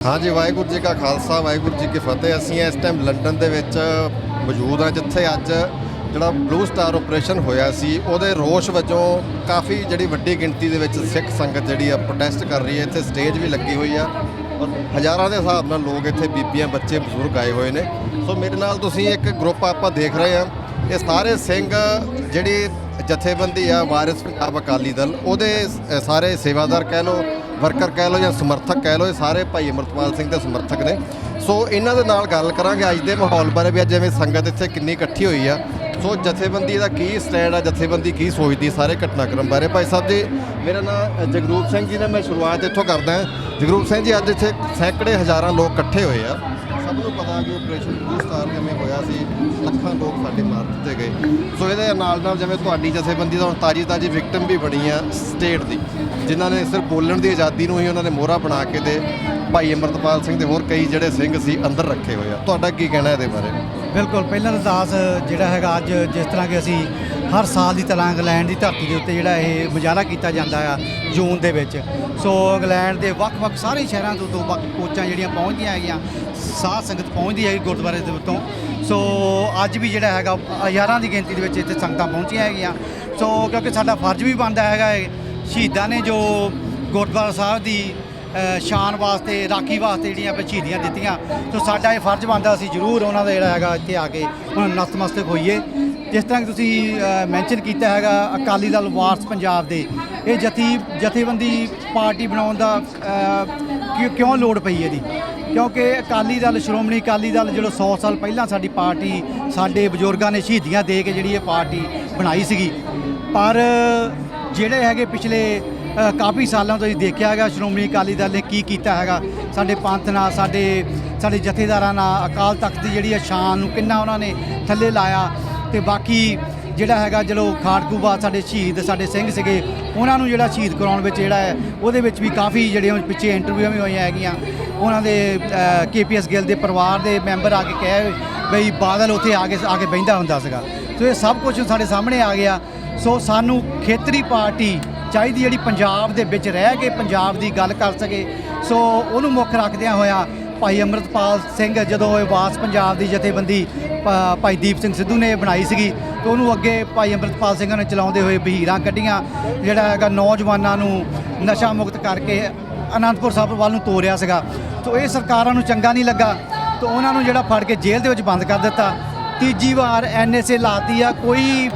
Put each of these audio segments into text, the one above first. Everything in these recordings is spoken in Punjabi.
ਹਾਂਜੀ, ਵਾਹਿਗੁਰੂ ਜੀ ਕਾ ਖਾਲਸਾ, ਵਾਹਿਗੁਰੂ ਜੀ ਕੀ ਫਤਿਹ। ਅਸੀਂ ਇਸ ਟਾਈਮ ਲੰਡਨ ਦੇ ਵਿੱਚ ਮੌਜੂਦ ਹਾਂ, ਜਿੱਥੇ ਅੱਜ ਜਿਹੜਾ ਬਲੂ ਸਟਾਰ ਆਪਰੇਸ਼ਨ ਹੋਇਆ ਸੀ, ਉਹਦੇ ਰੋਸ਼ ਵਜੋਂ ਕਾਫੀ ਜਿਹੜੀ ਵੱਡੀ ਗਿਣਤੀ ਦੇ ਵਿੱਚ ਸਿੱਖ ਸੰਗਤ ਜਿਹੜੀ ਆ ਪ੍ਰੋਟੈਸਟ ਕਰ ਰਹੀ ਹੈ। ਇੱਥੇ ਸਟੇਜ ਵੀ ਲੱਗੀ ਹੋਈ ਆ ਔਰ ਹਜ਼ਾਰਾਂ ਦੇ ਹਿਸਾਬ ਨਾਲ ਲੋਕ ਇੱਥੇ ਬੀਬੀਆਂ, ਬੱਚੇ, ਬਜ਼ੁਰਗ ਆਏ ਹੋਏ ਨੇ। ਸੋ ਮੇਰੇ ਨਾਲ ਤੁਸੀਂ ਇੱਕ ਗਰੁੱਪ ਆਪਾਂ ਦੇਖ ਰਹੇ ਆ ਇਹ ਸਾਰੇ ਸਿੰਘ ਜਿਹੜੀ ਜਥੇਬੰਦੀ ਆ ਵਾਰਿਸ ਪੰਜਾਬ ਅਕਾਲੀ ਦਲ, ਉਹਦੇ ਸਾਰੇ ਸੇਵਾਦਾਰ ਕਹਿ ਲਓ ਵਰਕਰ ਕਹਿ ਲਓ ਜਾਂ ਸਮਰਥਕ ਕਹਿ ਲਓ, ਇਹ ਸਾਰੇ ਭਾਈ ਅਮਰਤਪਾਲ ਸਿੰਘ ਦੇ ਸਮਰਥਕ ਨੇ। ਸੋ ਇਹਨਾਂ ਦੇ ਨਾਲ ਗੱਲ ਕਰਾਂਗੇ ਅੱਜ ਦੇ ਮਾਹੌਲ ਬਾਰੇ ਵੀ, ਅੱਜ ਜਿਵੇਂ ਸੰਗਤ ਇੱਥੇ ਕਿੰਨੀ ਇਕੱਠੀ ਹੋਈ ਆ। ਸੋ ਜਥੇਬੰਦੀ ਦਾ ਕੀ ਸਟੈਂਡ ਆ, ਜਥੇਬੰਦੀ ਕੀ ਸੋਚਦੀ ਸਾਰੇ ਘਟਨਾਕ੍ਰਮ ਬਾਰੇ? ਭਾਈ ਸਾਹਿਬ ਜੀ, ਮੇਰਾ ਨਾਮ ਜਗਰੂਪ ਸਿੰਘ ਜੀ ਨੇ, ਮੈਂ ਸ਼ੁਰੂਆਤ ਇੱਥੋਂ ਕਰਦਾ। ਜਗਰੂਪ ਸਿੰਘ ਜੀ, ਅੱਜ ਇੱਥੇ ਸੈਂਕੜੇ ਹਜ਼ਾਰਾਂ ਲੋਕ ਇਕੱਠੇ ਹੋਏ ਆ। ਸਭ ਕਿ ਆਪਰੇਸ਼ਨ ਬਲੂ ਸਟਾਰ ਜਿਵੇਂ ਹੋਇਆ ਸੀ, ਲੱਖਾਂ ਲੋਕ ਸਾਡੇ ਮਾਰ ਦਿੱਤੇ ਗਏ। ਸੋ ਇਹਦੇ ਨਾਲ ਨਾਲ ਜਿਵੇਂ ਤੁਹਾਡੀ ਜਥੇਬੰਦੀ ਦਾ ਹੁਣ ਤਾਜੀ ਤਾਜੀ ਵਿਕਟਮ ਵੀ ਬਣੀ ਆ ਸਟੇਟ ਦੀ, ਜਿਨ੍ਹਾਂ ਨੇ ਸਿਰਫ ਬੋਲਣ ਦੀ ਆਜ਼ਾਦੀ ਨੂੰ ਹੀ ਉਹਨਾਂ ਨੇ ਮੋਹਰਾ ਬਣਾ ਕੇ ਤੇ ਭਾਈ ਅਮਰਤਪਾਲ ਸਿੰਘ ਤੇ ਹੋਰ ਕਈ ਜਿਹੜੇ ਸਿੰਘ ਸੀ ਅੰਦਰ ਰੱਖੇ ਹੋਏ ਆ। ਤੁਹਾਡਾ ਕੀ ਕਹਿਣਾ ਇਹਦੇ ਬਾਰੇ? ਬਿਲਕੁਲ, ਪਹਿਲਾਂ ਤਾਂ ਜਿਹੜਾ ਹੈਗਾ ਅੱਜ ਜਿਸ ਤਰ੍ਹਾਂ ਕਿ ਅਸੀਂ ਹਰ ਸਾਲ ਦੀ ਤਰ੍ਹਾਂ ਇੰਗਲੈਂਡ ਦੀ ਧਰਤੀ ਦੇ ਉੱਤੇ ਜਿਹੜਾ ਇਹ ਮੁਜ਼ਾਹਰਾ ਕੀਤਾ ਜਾਂਦਾ ਆ ਜੂਨ ਦੇ ਵਿੱਚ। ਸੋ ਇੰਗਲੈਂਡ ਦੇ ਵੱਖ-ਵੱਖ ਸਾਰੇ ਸ਼ਹਿਰਾਂ ਤੋਂ ਤੋਂ ਵੱਖ ਕੋਚਾਂ ਜਿਹੜੀਆਂ ਪਹੁੰਚਦੀਆਂ ਹੈਗੀਆਂ, ਸਾਧ ਸੰਗਤ ਪਹੁੰਚਦੀ ਹੈਗੀ ਗੁਰਦੁਆਰੇ ਦੇ ਉੱਤੋਂ। ਸੋ ਅੱਜ ਵੀ ਜਿਹੜਾ ਹੈਗਾ, ਹਜ਼ਾਰਾਂ ਦੀ ਗਿਣਤੀ ਦੇ ਵਿੱਚ ਇੱਥੇ ਸੰਗਤਾਂ ਪਹੁੰਚੀਆਂ ਹੈਗੀਆਂ। ਸੋ ਕਿਉਂਕਿ ਸਾਡਾ ਫਰਜ਼ ਵੀ ਬਣਦਾ ਹੈਗਾ ਇਹ, ਸ਼ਹੀਦਾਂ ਨੇ ਜੋ ਗੁਰਦੁਆਰਾ ਸਾਹਿਬ ਦੀ ਸ਼ਾਨ ਵਾਸਤੇ, ਰਾਖੀ ਵਾਸਤੇ ਜਿਹੜੀਆਂ ਆਪਾਂ ਸ਼ਹੀਦੀਆਂ ਦਿੱਤੀਆਂ, ਸੋ ਸਾਡਾ ਇਹ ਫਰਜ਼ ਬਣਦਾ ਅਸੀਂ ਜ਼ਰੂਰ ਉਹਨਾਂ ਦਾ ਜਿਹੜਾ ਹੈਗਾ ਇੱਥੇ ਆ ਕੇ ਉਹਨਾਂ ਨੂੰ ਨਤਮਸਤਕ ਹੋਈਏ। ਜਿਸ ਤਰ੍ਹਾਂ ਕਿ ਤੁਸੀਂ ਮੈਂਸ਼ਨ ਕੀਤਾ ਹੈਗਾ ਅਕਾਲੀ ਦਲ ਵਾਰਸ ਪੰਜਾਬ ਦੇ। ਇਹ ਜਥੀ, ਜਥੇਬੰਦੀ ਪਾਰਟੀ ਬਣਾਉਣ ਦਾ ਕਿਉਂ- ਕਿਉਂ ਲੋੜ ਪਈ ਇਹਦੀ? ਕਿਉਂਕਿ ਅਕਾਲੀ ਦਲ, ਸ਼੍ਰੋਮਣੀ ਅਕਾਲੀ ਦਲ ਜਿਹੜਾ 100 ਸਾਲ ਪਹਿਲਾਂ ਸਾਡੀ ਪਾਰਟੀ ਸਾਡੇ ਬਜ਼ੁਰਗਾਂ ਨੇ ਸ਼ਹੀਦੀਆਂ ਦੇ ਕੇ ਜਿਹੜੀ ਇਹ ਪਾਰਟੀ ਬਣਾਈ ਸੀਗੀ। ਪਰ ਜਿਹੜੇ ਹੈਗੇ ਪਿਛਲੇ ਕਾਫੀ ਸਾਲਾਂ ਤੋਂ ਅਸੀਂ ਦੇਖਿਆ ਹੈਗਾ ਸ਼੍ਰੋਮਣੀ ਅਕਾਲੀ ਦਲ ਨੇ ਕੀ ਕੀਤਾ ਹੈਗਾ। ਸਾਡੇ ਪੰਥ ਨਾਲ, ਸਾਡੇ ਸਾਡੇ ਜਥੇਦਾਰਾਂ ਨਾਲ ਅਕਾਲ ਤਖਤ ਦੀ ਜਿਹੜੀ ਹੈ ਸ਼ਾਨ ਨੂੰ ਕਿੰਨਾ ਉਹਨਾਂ ਨੇ ਥੱਲੇ ਲਾਇਆ। ਤੇ ਬਾਕੀ ਜਿਹੜਾ ਹੈਗਾ ਚਲੋ ਖਾੜਕੂਬਾ ਸਾਡੇ ਸ਼ਹੀਦ ਸਾਡੇ ਸਿੰਘ ਸੀਗੇ, ਉਹਨਾਂ ਨੂੰ ਜਿਹੜਾ ਸ਼ਹੀਦ ਕਰਾਉਣ ਵਿੱਚ ਜਿਹੜਾ ਹੈ, ਉਹਦੇ ਵਿੱਚ ਵੀ ਕਾਫੀ ਜਿਹੜੇ ਪਿੱਛੇ ਇੰਟਰਵਿਊਆਂ ਵੀ ਹੋਈਆਂ ਹੈਗੀਆਂ। ਉਹਨਾਂ ਦੇ ਕੇਪੀਐਸ ਗਿੱਲ ਦੇ ਪਰਿਵਾਰ ਦੇ ਮੈਂਬਰ ਆ ਕੇ ਕਹੇ ਬਈ ਬਾਦਲ ਉੱਥੇ ਆ ਕੇ ਆ ਕੇ ਬਹਿੰਦਾ ਹੁੰਦਾ ਸੀਗਾ। ਸੋ ਇਹ ਸਭ ਕੁਝ ਸਾਡੇ ਸਾਹਮਣੇ ਆ ਗਿਆ। ਸੋ ਸਾਨੂੰ ਖੇਤਰੀ ਪਾਰਟੀ ਚਾਹੀਦੀ ਜਿਹੜੀ ਪੰਜਾਬ ਦੇ ਵਿੱਚ ਰਹਿ ਕੇ ਪੰਜਾਬ ਦੀ ਗੱਲ ਕਰ ਸਕੇ। ਸੋ ਉਹਨੂੰ ਮੁੱਖ ਰੱਖਦਿਆਂ ਹੋਇਆ ਭਾਈ ਅਮਰਤਪਾਲ ਸਿੰਘ ਜਦੋਂ ਇਹ ਵਾਸ ਪੰਜਾਬ ਦੀ ਜਥੇਬੰਦੀ, ਭਾ- ਭਾਈ ਦੀਪ ਸਿੰਘ ਸਿੱਧੂ ਨੇ ਬਣਾਈ ਸੀਗੀ, ਤੇ ਉਹਨੂੰ ਅੱਗੇ ਭਾਈ ਅਮਰਤਪਾਲ ਸਿੰਘ ਨੇ ਚਲਾਉਂਦੇ ਹੋਏ ਬਹੀਰਾਂ ਕੱਢੀਆਂ, ਜਿਹੜਾ ਹੈਗਾ ਨੌਜਵਾਨਾਂ ਨੂੰ ਨਸ਼ਾ ਮੁਕਤ ਕਰਕੇ ਅਨੰਦਪੁਰ ਸਾਹਿਬ ਵੱਲ ਨੂੰ ਤੋਰਿਆ ਸੀਗਾ। ਸੋ ਇਹ ਸਰਕਾਰਾਂ ਨੂੰ ਚੰਗਾ ਨਹੀਂ ਲੱਗਾ, ਤੇ ਉਹਨਾਂ ਨੂੰ ਜਿਹੜਾ ਫੜ ਕੇ ਜੇਲ੍ਹ ਦੇ ਵਿੱਚ ਬੰਦ ਕਰ ਦਿੱਤਾ। ਤੀਜੀ ਵਾਰ ਐਨਐਸਏ ਲਾਤੀ ਆ, ਕੋਈ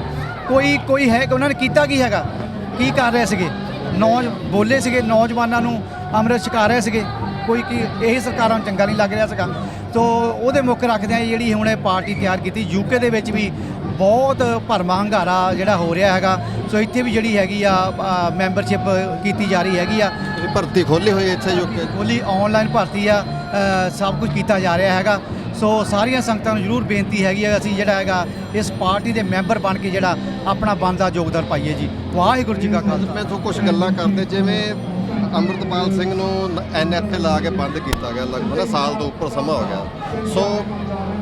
ਕੋਈ ਕੋਈ ਹੈ ਕਿ ਉਹਨਾਂ ਨੇ ਕੀਤਾ ਕੀ ਹੈਗਾ? ਕੀ ਕਰ ਰਹੇ ਸੀਗੇ? ਨੌਜ, ਬੋਲੇ ਸੀਗੇ ਨੌਜਵਾਨਾਂ ਨੂੰ, ਅੰਮ੍ਰਿਤ ਛਕਾ ਰਹੇ ਸੀਗੇ। ਕੋਈ ਕੀ ਇਹੀ ਸਰਕਾਰਾਂ ਨੂੰ ਚੰਗਾ ਨਹੀਂ ਲੱਗ ਰਿਹਾ ਸੀਗਾ। ਤੋ ਉਹਦੇ ਮੁੱਖ ਰੱਖਦਿਆਂ ਜਿਹੜੀ ਹੁਣ ਇਹ ਪਾਰਟੀ ਤਿਆਰ ਕੀਤੀ ਯੂਕੇ ਦੇ ਵਿੱਚ ਵੀ ਬਹੁਤ ਭਰਮਾ ਹੰਗਾਰਾ ਜਿਹੜਾ ਹੋ ਰਿਹਾ ਹੈਗਾ। ਸੋ ਇੱਥੇ ਵੀ ਜਿਹੜੀ ਹੈਗੀ ਆ ਮੈਂਬਰਸ਼ਿਪ ਕੀਤੀ ਜਾ ਰਹੀ ਹੈਗੀ ਆ। ਭਰਤੀ ਖੋਲੀ ਹੋਈ ਇੱਥੇ ਯੂਕੇ ਖੋਲੀ ਆਨਲਾਈਨ ਭਰਤੀ ਆ ਸਭ ਕੁਝ ਕੀਤਾ ਜਾ ਰਿਹਾ ਹੈਗਾ। ਸੋ ਸਾਰੀਆਂ ਸੰਗਤਾਂ ਨੂੰ ਜ਼ਰੂਰ ਬੇਨਤੀ ਹੈਗੀ ਹੈ ਅਸੀਂ ਜਿਹੜਾ ਹੈਗਾ ਇਸ ਪਾਰਟੀ ਦੇ ਮੈਂਬਰ ਬਣ ਕੇ ਜਿਹੜਾ ਆਪਣਾ ਬਣਦਾ ਯੋਗਦਾਨ ਪਾਈਏ ਜੀ। ਵਾਹਿਗੁਰੂ ਜੀ ਕਾ ਖਾਲਸਾ। ਮੈਂ ਤੋਂ ਕੁਝ ਗੱਲਾਂ ਕਰਦੇ ਜਿਵੇਂ ਅੰਮ੍ਰਿਤਪਾਲ ਸਿੰਘ ਨੂੰ ਐਨਐਫਏ ਲਾ ਕੇ ਬੰਦ ਕੀਤਾ ਗਿਆ। ਲਗਭਗ ਸਾਲ ਤੋਂ ਉੱਪਰ ਸਮਾਂ ਹੋ ਗਿਆ। ਸੋ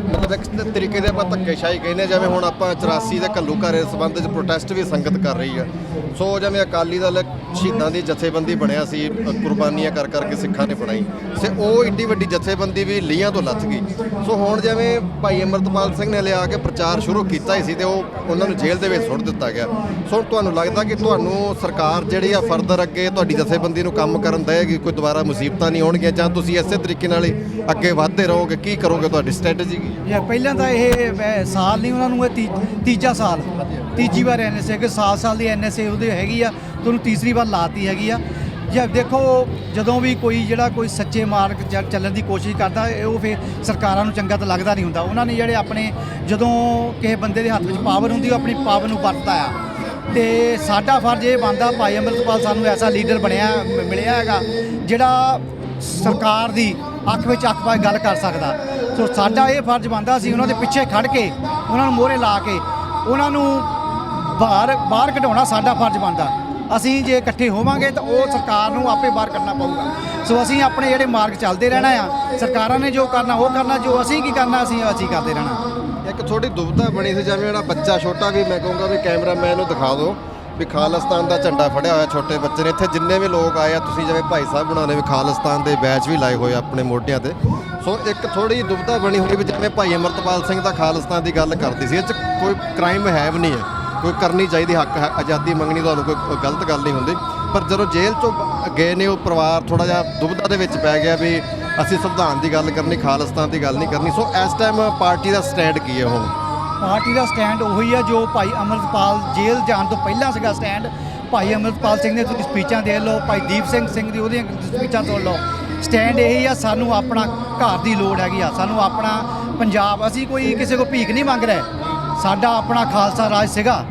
ਮਤਲਬ ਤਰੀਕੇ ਦੇ ਆਪਾਂ ਧੱਕੇਸ਼ਾਹੀ ਕਹਿੰਦੇ ਹਾਂ, ਜਿਵੇਂ ਹੁਣ ਆਪਾਂ 84 ਦੇ ਘੱਲੂ ਘਾਰੇ ਸੰਬੰਧ ਵਿੱਚ ਪ੍ਰੋਟੈਸਟ ਵੀ ਸੰਗਤ ਕਰ ਰਹੀ ਆ। ਸੋ ਜਿਵੇਂ ਅਕਾਲੀ ਦਲ ਸ਼ਹੀਦਾਂ ਦੀ ਜਥੇਬੰਦੀ ਬਣਿਆ ਸੀ ਕੁਰਬਾਨੀਆਂ ਕਰ ਕਰਕੇ ਸਿੱਖਾਂ ਨੇ ਬਣਾਈ ਸੇ ਉਹ ਇੱਡੀ ਵੱਡੀ ਜਥੇਬੰਦੀ ਵੀ ਲੀਹਾਂ ਤੋਂ ਲੱਥ ਗਈ। ਸੋ ਹੁਣ ਜਿਵੇਂ ਭਾਈ ਅਮਰਤਪਾਲ ਸਿੰਘ ਨੇ ਲਿਆ ਕੇ ਪ੍ਰਚਾਰ ਸ਼ੁਰੂ ਕੀਤਾ ਹੀ ਸੀ ਤੇ ਉਹ ਉਹਨਾਂ ਨੂੰ ਜੇਲ੍ਹ ਦੇ ਵਿੱਚ ਸੁੱਟ ਦਿੱਤਾ ਗਿਆ। ਸੋ ਤੁਹਾਨੂੰ ਲੱਗਦਾ ਕਿ ਤੁਹਾਨੂੰ ਸਰਕਾਰ ਜਿਹੜੀ ਆ ਫਰਦਰ ਅੱਗੇ ਤੁਹਾਡੀ ਜਥੇਬੰਦੀ ਨੂੰ ਕੰਮ ਕਰਨ ਦੇਗੀ ਕੋਈ ਦੁਬਾਰਾ ਮੁਸੀਬਤਾਂ ਨਹੀਂ ਆਉਣਗੀਆਂ ਜਾਂ ਤੁਸੀਂ ਇਸੇ ਤਰੀਕੇ ਨਾਲ ਹੀ ਅੱਗੇ ਵਧਦੇ ਰਹੋਗੇ ਕੀ ਕਰੋਗੇ ਤੁਹਾਡੀ ਸਟ੍ਰੈਟਜੀ ਕੀ? ਜਾਂ ਪਹਿਲਾਂ ਤਾਂ ਇਹ ਮੈਂ ਸਾਲ ਨਹੀਂ ਉਹਨਾਂ ਨੂੰ ਇਹ ਤੀ- ਤੀਜਾ ਸਾਲ। ਤੀਜੀ ਵਾਰ ਐਨਐਸਏ ਕਿ ਸਾਲ ਸਾਲ ਦੀ ਐਨਐਸਏ ਉਹਦੇ ਹੈਗੀ ਆ, ਤੇ ਉਹਨੂੰ ਤੀਸਰੀ ਵਾਰ ਲਾਤੀ ਹੈਗੀ ਆ। ਜਾਂ ਦੇਖੋ, ਜਦੋਂ ਵੀ ਕੋਈ ਜਿਹੜਾ ਕੋਈ ਸੱਚੇ ਮਾਰਗ 'ਚ ਚੱਲਣ ਦੀ ਕੋਸ਼ਿਸ਼ ਕਰਦਾ, ਇਹ ਉਹ ਫਿਰ ਸਰਕਾਰਾਂ ਨੂੰ ਚੰਗਾ ਤਾਂ ਲੱਗਦਾ ਨਹੀਂ ਹੁੰਦਾ। ਉਹਨਾਂ ਨੇ ਜਿਹੜੇ ਆਪਣੇ, ਜਦੋਂ ਕਿਸੇ ਬੰਦੇ ਦੇ ਹੱਥ ਵਿੱਚ ਪਾਵਰ ਹੁੰਦੀ, ਉਹ ਆਪਣੀ ਪਾਵਰ ਨੂੰ ਵਰਤਦਾ ਆ। ਤੇ ਸਾਡਾ ਫਰਜ਼ ਇਹ ਬਣਦਾ, ਭਾਈ ਅੰਮ੍ਰਿਤਪਾਲ ਸਾਨੂੰ ਐਸਾ ਲੀਡਰ ਬਣਿਆ, ਮ- ਮਿਲਿਆ ਹੈਗਾ, ਜਿਹੜਾ ਸਰਕਾਰ ਦੀ ਅੱਖ ਵਿੱਚ ਅੱਖ ਪਾ ਕੇ ਗੱਲ ਕਰ ਸਕਦਾ। ਸੋ ਸਾਡਾ ਇਹ ਫਰਜ਼ ਬਣਦਾ ਸੀ ਉਹਨਾਂ ਦੇ ਪਿੱਛੇ ਖੜ ਕੇ, ਉਹਨਾਂ ਨੂੰ ਮੋਹਰੇ ਲਾ ਕੇ, ਉਹਨਾਂ ਨੂੰ ਬਾਹਰ ਬਾਹਰ ਕਢਾਉਣਾ ਸਾਡਾ ਫਰਜ਼ ਬਣਦਾ। ਅਸੀਂ ਜੇ ਇਕੱਠੇ ਹੋਵਾਂਗੇ ਤਾਂ ਉਹ ਸਰਕਾਰ ਨੂੰ ਆਪੇ ਬਾਹਰ ਕੱਢਣਾ ਪਊਗਾ। ਸੋ ਅਸੀਂ ਆਪਣੇ ਜਿਹੜੇ ਮਾਰਗ ਚੱਲਦੇ ਰਹਿਣਾ ਆ, ਸਰਕਾਰਾਂ ਨੇ ਜੋ ਕਰਨਾ, ਉਹ ਕਰਨਾ, ਜੋ ਅਸੀਂ ਕੀ ਕਰਨਾ, ਅਸੀਂ ਅਸੀਂ ਕਰਦੇ ਰਹਿਣਾ। ਇੱਕ ਥੋੜੀ ਦੁਬਿਧਾ ਬਣੀ ਸੀ, ਜਿਵੇਂ ਜਿਹੜਾ ਬੱਚਾ ਛੋਟਾ ਵੀ, ਮੈਂ ਕਹੂੰਗਾ ਵੀ ਕੈਮਰਾਮੈਨ ਨੂੰ ਦਿਖਾ ਦਿਓ ਵੀ ਖਾਲਿਸਤਾਨ ਦਾ ਝੰਡਾ ਫੜਿਆ ਹੋਇਆ ਛੋਟੇ ਬੱਚੇ ਨੇ। ਇੱਥੇ ਜਿੰਨੇ ਵੀ ਲੋਕ ਆਏ ਆ, ਤੁਸੀਂ ਜਿਵੇਂ ਭਾਈ ਸਾਹਿਬ ਬਣਾਉਣੇ ਵੀ ਖਾਲਿਸਤਾਨ ਦੇ ਬੈਚ ਵੀ ਲਾਏ ਹੋਏ ਆ ਆਪਣੇ ਮੋਢਿਆਂ ਤੇ। ਸੋ ਇੱਕ ਥੋੜੀ ਦੁਬਿਧਾ ਬਣੀ ਹੋਈ ਵੀ ਜਿਵੇਂ ਭਾਈ ਅਮਰਤਪਾਲ ਸਿੰਘ ਦਾ ਖਾਲਿਸਤਾਨ ਦੀ ਗੱਲ ਕਰਦੀ ਸੀ, ਇਹ 'ਚ ਕੋਈ ਕ੍ਰਾਈਮ ਹੈ ਵੀ ਨਹੀਂ ਹੈ। ਕੋਈ ਕਰਨੀ ਚਾਹੀਦੀ, ਹੱਕ ਹੈ, ਆਜ਼ਾਦੀ ਮੰਗਣੀ ਤੁਹਾਨੂੰ ਕੋਈ ਗਲਤ ਗੱਲ ਨਹੀਂ ਹੁੰਦੀ। ਪਰ ਜਦੋਂ ਜੇਲ੍ਹ ਚੋਂ ਗਏ ਨੇ ਉਹ ਪਰਿਵਾਰ ਥੋੜਾ ਜਿਹਾ ਦੁਬਧਾ ਦੇ ਵਿੱਚ ਪੈ ਗਿਆ ਵੀ ਅਸੀਂ ਸੰਵਿਧਾਨ ਦੀ ਗੱਲ ਕਰਨੀ, ਖਾਲਿਸਤਾਨ ਦੀ ਗੱਲ ਨਹੀਂ ਕਰਨੀ। ਸੋ ਇਸ ਟਾਈਮ ਪਾਰਟੀ ਦਾ ਸਟੈਂਡ ਕੀ ਹੈ ਹੁਣ? ਪਾਰਟੀ ਦਾ ਸਟੈਂਡ ਉਹੀ ਹੈ ਜੋ ਭਾਈ ਅਮਰਤਪਾਲ ਜੇਲ੍ਹ ਜਾਣ ਤੋਂ ਪਹਿਲਾਂ ਸੀਗਾ ਸਟੈਂਡ ਭਾਈ ਅਮਰਤਪਾਲ ਸਿੰਘ ਨੇ ਤੁਸੀਂ ਸਪੀਚਾਂ ਦੇ ਲਓ, ਭਾਈ ਦੀਪ ਸਿੰਘ ਸਿੰਘ ਦੀ ਉਹਦੀਆਂ ਸਪੀਚਾਂ ਸੁਣ ਲਓ। ਸਟੈਂਡ ਇਹ ਆ, ਸਾਨੂੰ ਆਪਣਾ ਘਰ ਦੀ ਲੋੜ ਹੈਗੀ ਆ। ਸਾਨੂੰ ਆਪਣਾ ਪੰਜਾਬ, ਅਸੀਂ ਕੋਈ ਕਿਸੇ ਕੋ ਭੀਖ ਨਹੀਂ ਮੰਗ ਰਹੇ। ਸਾਡਾ ਆਪਣਾ ਖਾਲਸਾ ਰਾਜ ਸੀਗਾ।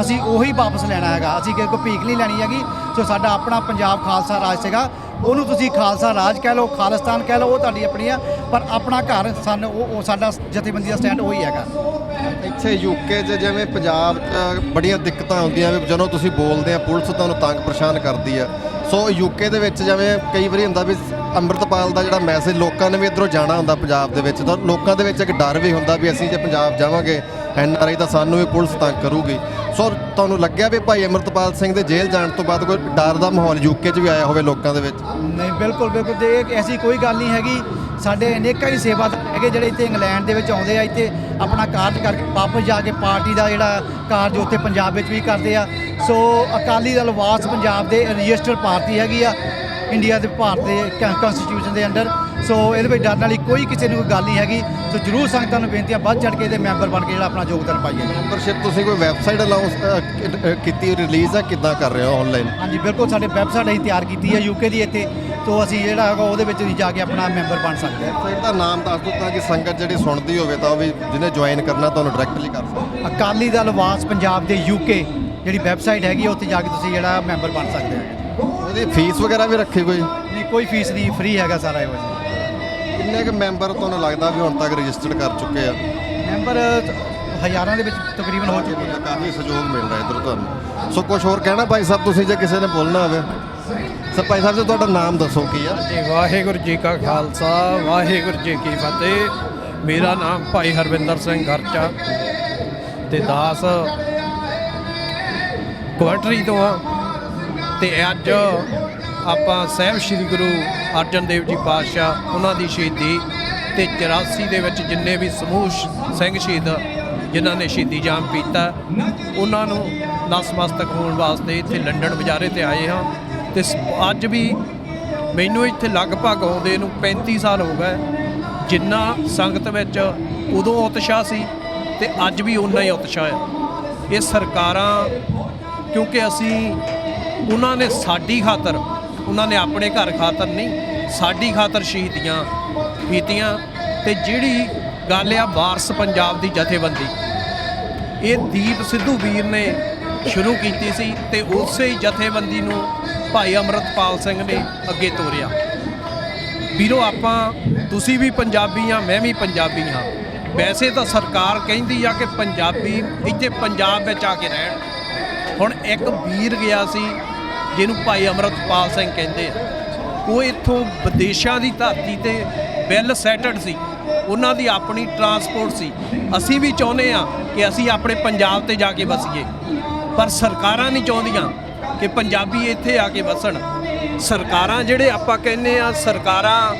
ਅਸੀਂ ਉਹੀ ਵਾਪਸ ਲੈਣਾ ਹੈਗਾ। ਅਸੀਂ ਕਿਸੇ ਕੋ ਭੀਖ ਨਹੀਂ ਲੈਣੀ ਹੈਗੀ। ਸੋ ਸਾਡਾ ਆਪਣਾ ਪੰਜਾਬ ਖਾਲਸਾ ਰਾਜ ਸੀਗਾ। ਉਹਨੂੰ ਤੁਸੀਂ ਖਾਲਸਾ ਰਾਜ ਕਹਿ ਲਓ, ਖਾਲਿਸਤਾਨ ਕਹਿ ਲਓ, ਉਹ ਤੁਹਾਡੀ ਆਪਣੀ ਆ। ਪਰ ਆਪਣਾ ਘਰ ਸਾਨੂੰ ਉਹ ਉਹ ਸਾਡਾ ਜਥੇਬੰਦੀ ਦਾ ਸਟੈਂਡ ਉਹੀ ਹੈਗਾ। ਇੱਥੇ ਯੂਕੇ 'ਚ ਜਿਵੇਂ ਪੰਜਾਬ 'ਚ ਬੜੀਆਂ ਦਿੱਕਤਾਂ ਆਉਂਦੀਆਂ ਵੀ ਜਦੋਂ ਤੁਸੀਂ ਬੋਲਦੇ ਆ, ਪੁਲਿਸ ਤੁਹਾਨੂੰ ਤੰਗ ਪਰੇਸ਼ਾਨ ਕਰਦੀ ਆ। ਸੋ ਯੂਕੇ ਦੇ ਵਿੱਚ ਜਿਵੇਂ ਕਈ ਵਾਰੀ ਹੁੰਦਾ ਵੀ ਅੰਮ੍ਰਿਤਪਾਲ ਦਾ ਜਿਹੜਾ ਮੈਸੇਜ ਲੋਕਾਂ ਨੇ ਵੀ ਇਧਰੋਂ ਜਾਣਾ ਹੁੰਦਾ ਪੰਜਾਬ ਦੇ ਵਿੱਚ, ਤਾਂ ਲੋਕਾਂ ਦੇ ਵਿੱਚ ਇੱਕ ਡਰ ਵੀ ਹੁੰਦਾ ਵੀ ਅਸੀਂ ਜੇ ਪੰਜਾਬ ਜਾਵਾਂਗੇ, ਐਨ ਆਰ ਆਈ ਤਾਂ ਸਾਨੂੰ ਵੀ ਪੁਲਿਸ ਤੰਗ ਕਰੂਗੀ। ਸੋ ਤੁਹਾਨੂੰ ਲੱਗਿਆ ਵੀ ਭਾਈ ਅੰਮ੍ਰਿਤਪਾਲ ਸਿੰਘ ਦੇ ਜੇਲ੍ਹ ਜਾਣ ਤੋਂ ਬਾਅਦ ਕੋਈ ਡਰ ਦਾ ਮਾਹੌਲ ਯੂਕੇ 'ਚ ਵੀ ਆਇਆ ਹੋਵੇ ਲੋਕਾਂ ਦੇ ਵਿੱਚ? ਨਹੀਂ, ਬਿਲਕੁਲ ਬਿਲਕੁਲ, ਤੇ ਇਹ ਐਸੀ ਕੋਈ ਗੱਲ ਨਹੀਂ ਹੈਗੀ। ਸਾਡੇ ਅਨੇਕਾਂ ਹੀ ਸੇਵਾਦਾਰ ਹੈਗੇ ਜਿਹੜੇ ਇੱਥੇ ਇੰਗਲੈਂਡ ਦੇ ਵਿੱਚ ਆਉਂਦੇ ਆ, ਇੱਥੇ ਆਪਣਾ ਕਾਰਜ ਕਰਕੇ ਵਾਪਸ ਜਾ ਕੇ ਪਾਰਟੀ ਦਾ ਜਿਹੜਾ ਕਾਰਜ ਉੱਥੇ ਪੰਜਾਬ ਵਿੱਚ ਵੀ ਕਰਦੇ ਆ। ਸੋ ਅਕਾਲੀ ਦਲ ਵਾਸ ਪੰਜਾਬ ਦੇ ਰਜਿਸਟਰਡ ਪਾਰਟੀ ਹੈਗੀ ਆ ਇੰਡੀਆ ਦੇ ਭਾਰਤ ਦੇ ਕਨਸਟੀਟਿਊਸ਼ਨ ਦੇ ਅੰਡਰ। ਸੋ ਇਹਦੇ ਵਿੱਚ ਡਰਨ ਵਾਲੀ ਕੋਈ ਕਿਸੇ ਨੂੰ ਕੋਈ ਗੱਲ ਨਹੀਂ ਹੈਗੀ। ਸੋ ਜਰੂਰ ਸੰਗਤਾਂ ਨੂੰ ਬੇਨਤੀ ਆ ਵੱਧ ਚੜ ਕੇ ਇਹਦੇ ਮੈਂਬਰ ਬਣ ਕੇ ਜਿਹੜਾ ਆਪਣਾ ਯੋਗਦਾਨ ਪਾਈਏ। ਮੈਂਬਰਸ਼ਿਪ ਤੁਸੀਂ ਕੋਈ ਵੈਬਸਾਈਟ ਅਨਾਉਂਸ ਕੀਤੀ ਰਿਲੀਜ਼ ਆ ਕਿੱਦਾਂ ਕਰ ਰਹੇ ਹੋ ਆਨਲਾਈਨ ਹਾਂਜੀ ਬਿਲਕੁਲ ਸਾਡੇ ਵੈਬਸਾਈਟ ਅਸੀਂ ਤਿਆਰ ਕੀਤੀ ਹੈ ਯੂਕੇ ਦੀ ਇੱਥੇ। ਤੋਂ ਅਸੀਂ ਜਿਹੜਾ ਹੈਗਾ ਉਹਦੇ ਵਿੱਚ ਵੀ ਜਾ ਕੇ ਆਪਣਾ ਮੈਂਬਰ ਬਣ ਸਕਦੇ ਹਾਂ ਵੈਬਸਾਈਟ ਦਾ ਨਾਮ ਦੱਸ ਦਿਓ ਤਾਂ ਕਿ ਸੰਗਤ ਜਿਹੜੀ ਸੁਣਦੀ ਹੋਵੇ ਤਾਂ ਉਹ ਵੀ ਜਿਹਨੇ ਜੁਆਇਨ ਕਰਨਾ ਤੁਹਾਨੂੰ ਡਾਇਰੈਕਟਲੀ ਕਰ ਸਕਦਾ ਅਕਾਲੀ ਦਲ ਵਾਸ ਪੰਜਾਬ ਦੇ ਯੂਕੇ ਜਿਹੜੀ ਵੈਬਸਾਈਟ ਹੈਗੀ ਆ, ਉੱਥੇ ਜਾ ਕੇ ਤੁਸੀਂ ਜਿਹੜਾ ਮੈਂਬਰ ਬਣ ਸਕਦੇ ਹੋ। ਉਹਦੀ ਫੀਸ ਵਗੈਰਾ ਵੀ ਰੱਖੀ ਕੋਈ? ਨਹੀਂ ਕੋਈ ਫੀਸ ਨਹੀਂ ਫ੍ਰੀ ਹੈਗਾ ਸਾਰਾ ਇਹ ਜੀ ਕਿੰਨੇ ਕੁ ਮੈਂਬਰ ਤੁਹਾਨੂੰ ਲੱਗਦਾ ਵੀ ਹੁਣ ਤੱਕ ਰਜਿਸਟਰਡ ਕਰ ਚੁੱਕੇ ਆ? ਮੈਂਬਰ ਹਜ਼ਾਰਾਂ ਦੇ ਵਿੱਚ ਤਕਰੀਬਨ ਹੋ ਚੁੱਕੇ ਆ ਕਾਫੀ ਸਹਿਯੋਗ ਮਿਲ ਰਿਹਾ ਇਧਰ ਤੁਹਾਨੂੰ। ਸੋ ਕੁਝ ਹੋਰ ਕਹਿਣਾ ਭਾਈ ਸਾਹਿਬ ਤੁਸੀਂ ਜੇ ਕਿਸੇ ਨੇ ਬੋਲਣਾ ਹੋਵੇ? ਸਰ ਭਾਈ ਸਾਹਿਬ ਜੀ ਤੁਹਾਡਾ ਨਾਮ ਦੱਸੋ ਕੀ ਆ? ਜੀ ਵਾਹਿਗੁਰੂ ਜੀ ਕਾ ਖਾਲਸਾ ਵਾਹਿਗੁਰੂ ਜੀ ਕੀ ਫਤਿਹ। ਮੇਰਾ ਨਾਮ ਭਾਈ ਹਰਵਿੰਦਰ ਸਿੰਘ ਗਰਚਾ ਤੇ ਦਾਸ ਕੁਆਟਰੀ ਤੋਂ ਆ। ਤੇ ਅੱਜ ਆਪਾਂ ਸਹਿਬ ਸ੍ਰੀ ਗੁਰੂ ਅਰਜਨ ਦੇਵ ਜੀ ਪਾਤਸ਼ਾਹ, ਉਹਨਾਂ ਦੀ ਸ਼ਹੀਦੀ ਤੇ 84 ਦੇ ਵਿੱਚ ਜਿੰਨੇ ਵੀ ਸਮੂਹ ਸਿੰਘ ਸ਼ਹੀਦ ਜਿਨ੍ਹਾਂ ਨੇ ਸ਼ਹੀਦੀ ਜਾਮ ਪੀਤਾ, ਉਹਨਾਂ ਨੂੰ ਨਸਮਸਤਕ ਹੋਣ ਵਾਸਤੇ ਇੱਥੇ ਲੰਡਨ ਬਾਜ਼ਾਰੇ ਤੇ ਆਏ ਹਾਂ। ਤੇ ਸ- ਅੱਜ ਵੀ ਮੈਨੂੰ ਇੱਥੇ ਲਗਭਗ ਆਉਂਦੇ ਨੂੰ 35 ਸਾਲ ਹੋ ਗਏ। ਜਿੰਨਾ ਸੰਗਤ ਵਿੱਚ ਉਦੋਂ ਉਤਸ਼ਾਹ ਸੀ ਤੇ ਅੱਜ ਵੀ ਉਨਾ ਹੀ ਉਤਸ਼ਾਹ ਹੈ ਇਹ ਸਰਕਾਰਾਂ ਕਿਉਂਕਿ ਅਸੀਂ ਉਹਨਾਂ ਨੇ ਸਾਡੀ ਖਾਤਰ, ਉਹਨਾਂ ਨੇ ਆਪਣੇ ਘਰ ਖਾਤਰ ਨਹੀਂ, ਸਾਡੀ ਖਾਤਰ ਸ਼ਹੀਦੀਆਂ ਕੀਤੀਆਂ ਤੇ ਜਿਹੜੀ ਗੱਲ ਆ ਵਾਰਸ ਪੰਜਾਬ ਦੀ ਜਥੇਬੰਦੀ, ਇਹ ਦੀਪ ਸਿੱਧੂ ਵੀਰ ਨੇ ਸ਼ੁਰੂ ਕੀਤੀ ਸੀ ਤੇ ਉਸੇ ਹੀ ਜਥੇਬੰਦੀ ਨੂੰ ਭਾਈ ਅਮਰਤਪਾਲ ਸਿੰਘ ਨੇ ਅੱਗੇ ਤੋਰਿਆ। ਵੀਰੋ, ਆਪਾਂ ਤੁਸੀਂ ਵੀ ਪੰਜਾਬੀ ਆ, ਮੈਂ ਵੀ ਪੰਜਾਬੀ ਹਾਂ ਵੈਸੇ ਤਾਂ ਸਰਕਾਰ ਕਹਿੰਦੀ ਆ ਕਿ ਪੰਜਾਬੀ ਇੱਥੇ ਪੰਜਾਬ ਵਿੱਚ ਆ ਕੇ ਰਹਿਣ। ਹੁਣ ਇੱਕ ਵੀਰ ਗਿਆ ਸੀ, ਜਿਹਨੂੰ ਭਾਈ ਅਮਰਤਪਾਲ ਸਿੰਘ ਕਹਿੰਦੇ ਆ। ਉਹ ਇੱਥੋਂ ਵਿਦੇਸ਼ਾਂ ਦੀ ਧਰਤੀ ਤੇ ਵੈਲ ਸੈਟਲਡ ਸੀ। ਉਹਨਾਂ ਦੀ ਆਪਣੀ ਟਰਾਂਸਪੋਰਟ ਸੀ। ਅਸੀਂ ਵੀ ਚਾਹੁੰਦੇ ਆ ਕਿ ਅਸੀਂ ਆਪਣੇ ਪੰਜਾਬ ਤੇ ਜਾ ਕੇ ਵਸੀਏ। ਪਰ ਸਰਕਾਰਾਂ ਨਹੀਂ ਚਾਹੁੰਦੀਆਂ ਕਿ ਪੰਜਾਬੀ ਇੱਥੇ ਆ ਕੇ ਵਸਣ। ਸਰਕਾਰਾਂ ਜਿਹੜੇ ਆਪਾਂ ਕਹਿੰਦੇ ਆ, ਸਰਕਾਰਾਂ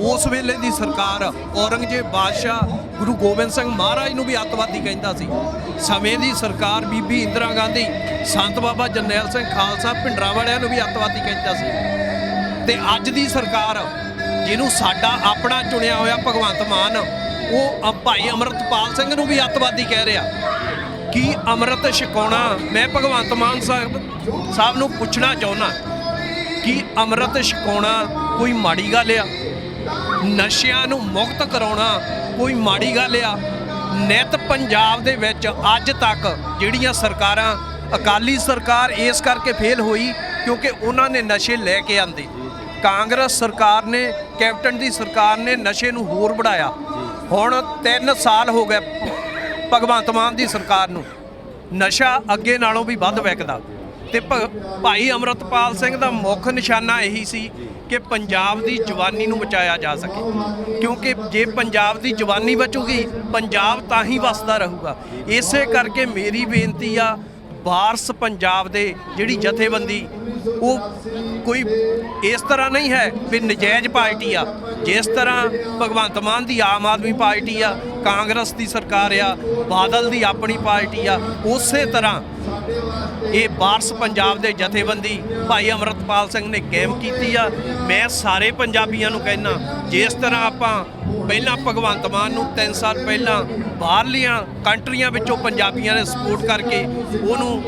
ਉਸ ਵੇਲੇ ਦੀ ਸਰਕਾਰ ਔਰੰਗਜ਼ੇਬ ਬਾਦਸ਼ਾਹ ਗੁਰੂ ਗੋਬਿੰਦ ਸਿੰਘ ਮਹਾਰਾਜ ਨੂੰ ਵੀ ਅੱਤਵਾਦੀ ਕਹਿੰਦਾ ਸੀ। ਸਮੇਂ ਦੀ ਸਰਕਾਰ ਬੀਬੀ ਇੰਦਰਾ ਗਾਂਧੀ, ਸੰਤ ਬਾਬਾ ਜਰਨੈਲ ਸਿੰਘ ਖਾਲਸਾ ਭਿੰਡਰਾਂ ਵਾਲਿਆਂ ਨੂੰ ਵੀ ਅੱਤਵਾਦੀ ਕਹਿੰਦਾ ਸੀ। ਤੇ ਅੱਜ ਦੀ ਸਰਕਾਰ ਜਿਹਨੂੰ ਸਾਡਾ ਆਪਣਾ ਚੁਣਿਆ ਹੋਇਆ ਭਗਵੰਤ ਮਾਨ, ਉਹ ਭਾਈ ਅਮਰਤਪਾਲ ਸਿੰਘ ਨੂੰ ਵੀ ਅੱਤਵਾਦੀ ਕਹਿ ਰਿਹਾ। ਕੀ ਅੰਮ੍ਰਿਤ ਛਕਾਉਣਾ? ਮੈਂ ਭਗਵੰਤ ਮਾਨ ਸਾਹਿਬ ਸਾਹਿਬ ਨੂੰ ਪੁੱਛਣਾ ਚਾਹੁੰਦਾ। ਕਿ ਅੰਮ੍ਰਿਤ ਛਕਾਉਣਾ? ਕੋਈ ਮਾੜੀ ਗੱਲ ਆ? ਨਸ਼ਿਆਂ ਨੂੰ ਮੁਕਤ ਕਰਾਉਣਾ ਕੋਈ ਮਾੜੀ ਗੱਲ ਆ। ਨਿਤ ਪੰਜਾਬ ਦੇ ਵਿੱਚ ਅੱਜ ਤੱਕ ਜਿਹੜੀਆਂ ਸਰਕਾਰਾਂ, ਅਕਾਲੀ ਸਰਕਾਰ ਇਸ ਕਰਕੇ ਫੇਲ ਹੋਈ ਕਿਉਂਕਿ ਉਹਨਾਂ ਨੇ ਨਸ਼ੇ ਲੈ ਕੇ ਆਂਦੇ। ਕਾਂਗਰਸ ਸਰਕਾਰ ਨੇ, ਕੈਪਟਨ ਦੀ ਸਰਕਾਰ ਨੇ ਨਸ਼ੇ ਨੂੰ ਹੋਰ ਵਧਾਇਆ। ਹੁਣ 3 ਸਾਲ ਹੋ ਗਏ ਭਗਵੰਤ ਮਾਨ ਦੀ ਸਰਕਾਰ ਨੂੰ। ਨਸ਼ਾ ਅੱਗੇ ਨਾਲੋਂ ਵੀ ਵੱਧ ਵਿਕਦਾ। ਤੇ ਭਾਈ ਅਮਰਤਪਾਲ ਸਿੰਘ ਦਾ ਮੁੱਖ ਨਿਸ਼ਾਨਾ ਇਹੀ ਸੀ ਕਿ ਪੰਜਾਬ ਦੀ ਜਵਾਨੀ ਨੂੰ ਬਚਾਇਆ ਜਾ ਸਕੇ। ਕਿਉਂਕਿ ਜੇ ਪੰਜਾਬ ਦੀ ਜਵਾਨੀ ਬਚੂਗੀ, ਪੰਜਾਬ ਤਾਂ ਹੀ ਵਸਦਾ ਰਹੂਗਾ। ਇਸੇ ਕਰਕੇ ਮੇਰੀ ਬੇਨਤੀ ਆ, ਵਾਰਸ ਪੰਜਾਬ ਦੇ ਜਿਹੜੀ ਜਥੇਬੰਦੀ ਉਹ ਕੋਈ ਇਸ ਤਰ੍ਹਾਂ ਨਹੀਂ ਹੈ ਵੀ ਨਜਾਇਜ਼ ਪਾਰਟੀ ਆ। ਜਿਸ ਤਰ੍ਹਾਂ ਭਗਵੰਤ ਮਾਨ ਦੀ ਆਮ ਆਦਮੀ ਪਾਰਟੀ ਆ, ਕਾਂਗਰਸ ਦੀ ਸਰਕਾਰ ਆ, ਬਾਦਲ ਦੀ ਆਪਣੀ ਪਾਰਟੀ ਆ, ਉਸੇ ਤਰ੍ਹਾਂ ਇਹ ਬਾਰਸ ਪੰਜਾਬ ਦੇ ਜਥੇਬੰਦੀ ਭਾਈ ਅਮਰਤਪਾਲ ਸਿੰਘ ਨੇ ਕਾਇਮ ਕੀਤੀ ਆ। ਮੈਂ ਸਾਰੇ ਪੰਜਾਬੀਆਂ ਨੂੰ ਕਹਿਣਾ ਜਿਸ ਤਰ੍ਹਾਂ ਆਪਾਂ ਪਹਿਲਾਂ ਭਗਵੰਤ ਮਾਨ ਨੂੰ 3 ਸਾਲ ਪਹਿਲਾਂ ਬਾਹਰਲੀਆਂ ਕੰਟਰੀਆਂ ਵਿੱਚੋਂ ਪੰਜਾਬੀਆਂ ਨੇ ਸਪੋਰਟ ਕਰਕੇ ਉਹਨੂੰ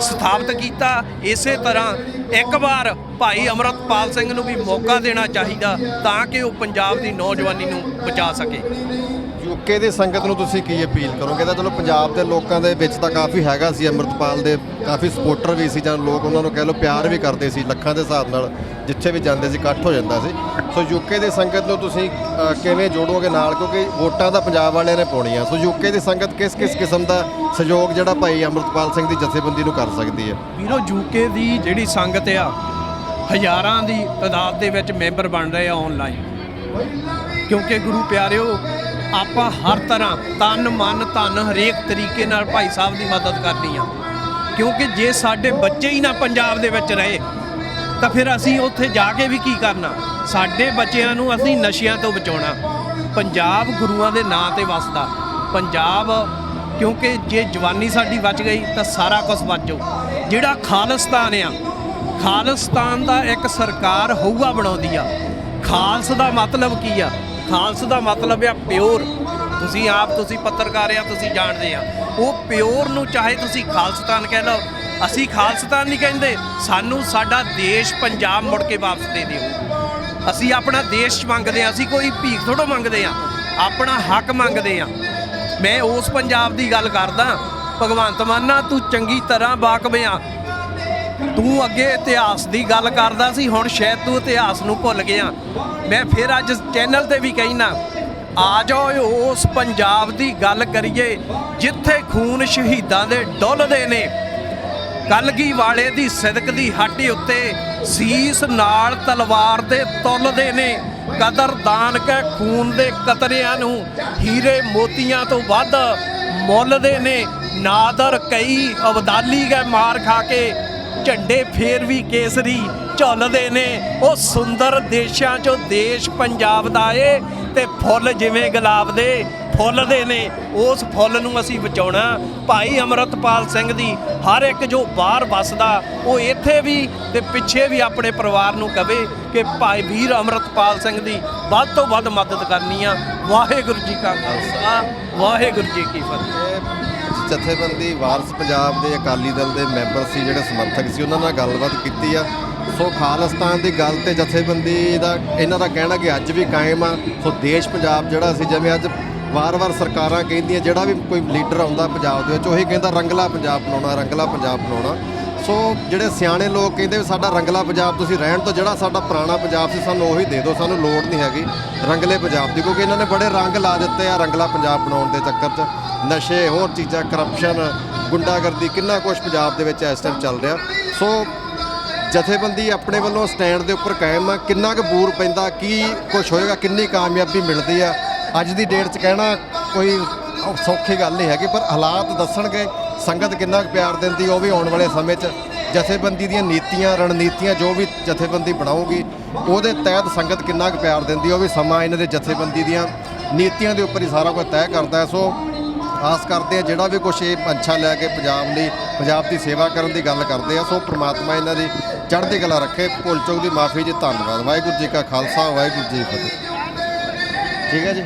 ਸਥਾਪਿਤ ਕੀਤਾ। ਇਸੇ ਤਰ੍ਹਾਂ ਇੱਕ ਵਾਰ ਭਾਈ ਅਮਰਤਪਾਲ ਸਿੰਘ ਨੂੰ ਵੀ ਮੌਕਾ ਦੇਣਾ ਚਾਹੀਦਾ ਤਾਂ ਕਿ ਉਹ ਪੰਜਾਬ ਦੀ ਨੌਜਵਾਨੀ ਨੂੰ ਬਚਾ ਸਕੇ। ਯੂਕੇ ਦੀ ਸੰਗਤ ਨੂੰ ਤੁਸੀਂ ਕੀ ਅਪੀਲ ਕਰੋਗੇ? ਤਾਂ ਚਲੋ ਪੰਜਾਬ ਦੇ ਲੋਕਾਂ ਦੇ ਵਿੱਚ ਤਾਂ ਕਾਫੀ ਹੈਗਾ ਸੀ, ਅੰਮ੍ਰਿਤਪਾਲ ਦੇ ਕਾਫੀ ਸਪੋਰਟਰ ਵੀ ਸੀ ਜਾਂ ਲੋਕ ਉਹਨਾਂ ਨੂੰ ਕਹਿ ਲਓ ਪਿਆਰ ਵੀ ਕਰਦੇ ਸੀ ਲੱਖਾਂ ਦੇ ਹਿਸਾਬ ਨਾਲ। ਜਿੱਥੇ ਵੀ ਜਾਂਦੇ ਸੀ ਇਕੱਠ ਹੋ ਜਾਂਦਾ ਸੀ। ਸੋ ਯੂਕੇ ਦੀ ਸੰਗਤ ਨੂੰ ਤੁਸੀਂ ਅ, ਕਿਵੇਂ ਜੋੜੋਗੇ ਨਾਲ? ਕਿਉਂਕਿ ਵੋਟਾਂ ਤਾਂ ਪੰਜਾਬ ਵਾਲਿਆਂ ਨੇ ਪਾਉਣੀਆਂ। ਸੋ ਯੂਕੇ ਦੀ ਸੰਗਤ ਕਿਸ ਕਿਸ ਕਿਸਮ ਦਾ ਸਹਿਯੋਗ ਜਿਹੜਾ ਭਾਈ ਅੰਮ੍ਰਿਤਪਾਲ ਸਿੰਘ ਦੀ ਜਥੇਬੰਦੀ ਨੂੰ ਕਰ ਸਕਦੀ ਹੈ? ਵੀਰੋ ਯੂਕੇ ਦੀ ਜਿਹੜੀ ਸੰਗਤ ਆ ਹਜ਼ਾਰਾਂ ਦੀ ਤਾਦਾਦ ਦੇ ਵਿੱਚ ਮੈਂਬਰ ਬਣ ਰਹੇ ਆ ਆਨਲਾਈਨ ਕਿਉਂਕਿ ਗੁਰੂ ਪਿਆਰਿਓ ਆਪਾਂ ਹਰ ਤਰ੍ਹਾਂ ਤਨ ਮਨ ਧਨ ਹਰੇਕ ਤਰੀਕੇ ਨਾਲ ਭਾਈ ਸਾਹਿਬ ਦੀ ਮਦਦ ਕਰਨੀ ਆ। ਕਿਉਂਕਿ ਜੇ ਸਾਡੇ ਬੱਚੇ ਹੀ ਨਾ ਪੰਜਾਬ ਦੇ ਵਿੱਚ ਰਹੇ ਤਾਂ ਫਿਰ ਅਸੀਂ ਉੱਥੇ ਜਾ ਕੇ ਵੀ ਕੀ ਕਰਨਾ? ਸਾਡੇ ਬੱਚਿਆਂ ਨੂੰ ਅਸੀਂ ਨਸ਼ਿਆਂ ਤੋਂ ਬਚਾਉਣਾ। ਪੰਜਾਬ ਗੁਰੂਆਂ ਦੇ ਨਾਂ ਤੇ ਵਸਦਾ। ਪੰਜਾਬ, ਕਿਉਂਕਿ ਜੇ ਜਵਾਨੀ ਸਾਡੀ ਬਚ ਗਈ, ਤਾਂ ਸਾਰਾ ਕੁਝ ਬਚ ਜਾਊ। ਜਿਹੜਾ ਖਾਲਿਸਤਾਨ ਆ, ਖਾਲਿਸਤਾਨ ਦਾ ਇੱਕ ਸਰਕਾਰ ਹੋਊਗਾ ਬਣਾਉਂਦੀ ਆ। ਖਾਲਸ ਦਾ ਮਤਲਬ ਕੀ ਆ? ਖਾਲਸ ਦਾ ਮਤਲਬ ਆ ਪਿਓਰ। ਤੁਸੀਂ ਆਪ, ਤੁਸੀਂ ਪੱਤਰਕਾਰ ਆ, ਤੁਸੀਂ ਜਾਣਦੇ ਆ। ਉਹ ਪਿਓਰ ਨੂੰ ਚਾਹੇ ਤੁਸੀਂ ਖਾਲਸਤਾਨ ਕਹਿ ਲਓ ਅਸੀਂ ਖਾਲਸਤਾਨ ਨਹੀਂ ਕਹਿੰਦੇ। ਸਾਨੂੰ ਸਾਡਾ ਦੇਸ਼ ਪੰਜਾਬ ਮੁੜ ਕੇ ਵਾਪਸ ਦੇ ਦਿਓ। ਅਸੀਂ ਆਪਣਾ ਦੇਸ਼ ਮੰਗਦੇ ਆ ਅਸੀਂ ਕੋਈ ਭੀਖ ਥੋੜੋ ਮੰਗਦੇ ਆ ਆਪਣਾ ਹੱਕ ਮੰਗਦੇ ਆ ਮੈਂ ਉਸ ਪੰਜਾਬ ਦੀ ਗੱਲ ਕਰਦਾ, ਭਗਵੰਤ ਮਾਨਾ ਤੂੰ ਚੰਗੀ ਤਰ੍ਹਾਂ ਵਾਕਬ ਆ। ਤੂੰ ਅੱਗੇ ਇਤਿਹਾਸ ਦੀ ਗੱਲ ਕਰਦਾ ਸੀ, ਹੁਣ ਸ਼ਾਇਦ ਤੂੰ ਇਤਿਹਾਸ ਨੂੰ ਭੁੱਲ ਗਿਆ। ਮੈਂ ਫਿਰ ਅੱਜ ਚੈਨਲ ਤੇ ਵੀ ਕਹਿਣਾ ਆ ਜਾਓ ਉਸ ਪੰਜਾਬ ਦੀ ਗੱਲ ਕਰੀਏ, ਜਿੱਥੇ ਖੂਨ ਸ਼ਹੀਦਾਂ ਦੇ ਡੁੱਲਦੇ ਨੇ। ਕਲਗੀ ਵਾਲੇ ਦੀ ਸਿਦਕ ਦੀ ਹੱਟੀ ਉੱਤੇ ਸੀਸ ਨਾਲ ਤਲਵਾਰ ਦੇ ਤੁਲਦੇ ਨੇ। ਕਦਰਦਾਨ ਕੇ ਖੂਨ ਦੇ ਕਤਰਿਆਂ ਨੂੰ ਹੀਰੇ ਮੋਤੀਆਂ ਤੋਂ ਵੱਧ ਮੁੱਲਦੇ ਨੇ। ਨਾਦਰ ਕਈ ਅਬਦਾਲੀ ਗਏ ਮਾਰ ਖਾ ਕੇ ਝੰਡੇ ਫੇਰ ਵੀ ਕੇਸਰੀ ਝੁੱਲਦੇ ਨੇ। ਉਹ ਸੁੰਦਰ ਦੇਸ਼ਾਂ ਚੋਂ ਦੇਸ਼ ਪੰਜਾਬ ਦਾ ਏ ਤੇ ਫੁੱਲ ਜਿਵੇਂ ਗੁਲਾਬ ਦੇ। ਫੁੱਲ ਦੇ ਨੇ, ਉਸ ਫੁੱਲ ਨੂੰ ਅਸੀਂ ਬਚਾਉਣਾ। ਭਾਈ ਅਮਰਤਪਾਲ ਸਿੰਘ ਦੀ ਹਰ ਇੱਕ ਜੋ ਬਾਹਰ ਵੱਸਦਾ, ਉਹ ਇੱਥੇ ਵੀ ਤੇ ਪਿੱਛੇ ਵੀ ਆਪਣੇ ਪਰਿਵਾਰ ਨੂੰ ਕਵੇ ਕਿ ਭਾਈ ਵੀਰ ਅਮਰਤਪਾਲ ਸਿੰਘ ਦੀ ਵੱਧ ਤੋਂ ਵੱਧ ਮਦਦ ਕਰਨੀ ਆ। ਵਾਹਿਗੁਰੂ ਜੀ ਕਾ ਖਾਲਸਾ, ਵਾਹਿਗੁਰੂ ਜੀ ਕੀ ਫਤਿਹ। ਜਥੇਬੰਦੀ ਵਾਰਸ ਪੰਜਾਬ ਦੇ ਅਕਾਲੀ ਦਲ ਦੇ ਮੈਂਬਰ ਸੀ, ਜਿਹੜੇ ਸਮਰਥਕ ਸੀ, ਉਹਨਾਂ ਨਾਲ ਗੱਲਬਾਤ ਕੀਤੀ ਆ। ਸੋ ਖਾਲਿਸਤਾਨ ਦੀ ਗੱਲ ਤੇ ਜਥੇਬੰਦੀ ਦਾ, ਇਹਨਾਂ ਦਾ ਕਹਿਣਾ ਕਿ ਅੱਜ ਵੀ ਕਾਇਮ ਆ। ਸੋ ਦੇਸ਼ ਪੰਜਾਬ ਜਿਹੜਾ ਸੀ, ਜਿਵੇਂ ਅੱਜ ਵਾਰ-ਵਾਰ ਸਰਕਾਰਾਂ ਕਹਿੰਦੀਆਂ ਜਿਹੜਾ ਵੀ ਕੋਈ ਲੀਡਰ ਆਉਂਦਾ ਪੰਜਾਬ ਦੇ ਵਿੱਚ, ਉਹੀ ਕਹਿੰਦਾ ਰੰਗਲਾ ਪੰਜਾਬ ਬਣਾਉਣਾ, ਰੰਗਲਾ ਪੰਜਾਬ ਬਣਾਉਣਾ। ਸੋ ਜਿਹੜੇ ਸਿਆਣੇ ਲੋਕ ਕਹਿੰਦੇ ਵੀ ਸਾਡਾ ਰੰਗਲਾ ਪੰਜਾਬ ਤੁਸੀਂ ਰਹਿਣ ਤੋਂ ਜਿਹੜਾ ਸਾਡਾ ਪੁਰਾਣਾ ਪੰਜਾਬ ਸੀ, ਸਾਨੂੰ ਉਹੀ ਦੇ ਦਿਓ, ਸਾਨੂੰ ਲੋੜ ਨਹੀਂ ਹੈਗੀ ਰੰਗਲੇ ਪੰਜਾਬ ਦੀ, ਕਿਉਂਕਿ ਇਹਨਾਂ ਨੇ ਬੜੇ ਰੰਗ ਲਾ ਦਿੱਤੇ ਆ ਰੰਗਲਾ ਪੰਜਾਬ ਬਣਾਉਣ ਦੇ ਚੱਕਰ 'ਚ। ਨਸ਼ੇ, ਹੋਰ ਚੀਜ਼ਾਂ ਕਰਪਸ਼ਨ ਗੁੰਡਾਗਰਦੀ, ਕਿੰਨਾ ਕੁਝ ਪੰਜਾਬ ਦੇ ਵਿੱਚ ਇਸ ਟਾਈਮ ਚੱਲ ਰਿਹਾ। ਸੋ ਜਥੇਬੰਦੀ ਆਪਣੇ ਵੱਲੋਂ ਸਟੈਂਡ ਦੇ ਉੱਪਰ ਕਾਇਮ ਆ, ਕਿੰਨਾ ਕੁ ਬੂਰ ਪੈਂਦਾ, ਕੀ ਕੁਝ ਹੋਏਗਾ, ਕਿੰਨੀ ਕਾਮਯਾਬੀ ਮਿਲਦੀ ਆ ਅੱਜ ਦੀ ਡੇਟ 'ਚ ਕਹਿਣਾ ਕੋਈ ਸੌਖੀ ਗੱਲ ਨਹੀਂ ਹੈਗੀ, ਪਰ ਹਾਲਾਤ ਦੱਸਣਗੇ, ਸੰਗਤ ਕਿੰਨਾ ਕੁ ਪਿਆਰ ਦਿੰਦੀ, ਉਹ ਵੀ ਆਉਣ ਵਾਲੇ ਸਮੇਂ 'ਚ। ਜਥੇਬੰਦੀ ਦੀਆਂ ਨੀਤੀਆਂ, ਰਣਨੀਤੀਆਂ ਜੋ ਵੀ ਜਥੇਬੰਦੀ ਬਣਾਊਗੀ, ਉਹਦੇ ਤਹਿਤ ਸੰਗਤ ਕਿੰਨਾ ਕੁ ਪਿਆਰ ਦਿੰਦੀ, ਉਹ ਵੀ ਸਮਾਂ ਇਹਨਾਂ ਦੇ ਜਥੇਬੰਦੀ ਦੀਆਂ ਨੀਤੀਆਂ ਦੇ ਉੱਪਰ ਹੀ ਸਾਰਾ ਕੁਝ ਤੈਅ ਕਰਦਾ ਹੈ। ਸੋ ਆਸ ਕਰਦੇ ਆ ਜਿਹੜਾ ਵੀ ਕੁਛ ਇਹ ਪੰਛਾ ਲੈ ਕੇ ਪੰਜਾਬ ਲਈ ਪੰਜਾਬ ਦੀ ਸੇਵਾ ਕਰਨ ਦੀ ਗੱਲ ਕਰਦੇ ਆ, ਸੋ ਪ੍ਰਮਾਤਮਾ ਇਹਨਾਂ ਦੀ ਚੜ੍ਹਦੀ ਕਲਾ ਰੱਖੇ। ਭੁੱਲ ਚੁੱਕ ਦੀ ਮਾਫੀ ਜੀ, ਧੰਨਵਾਦ। ਵਾਹਿਗੁਰੂ ਜੀ ਕਾ ਖਾਲਸਾ, ਵਾਹਿਗੁਰੂ ਜੀ ਫਤਿਹ। ਠੀਕ ਹੈ ਜੀ?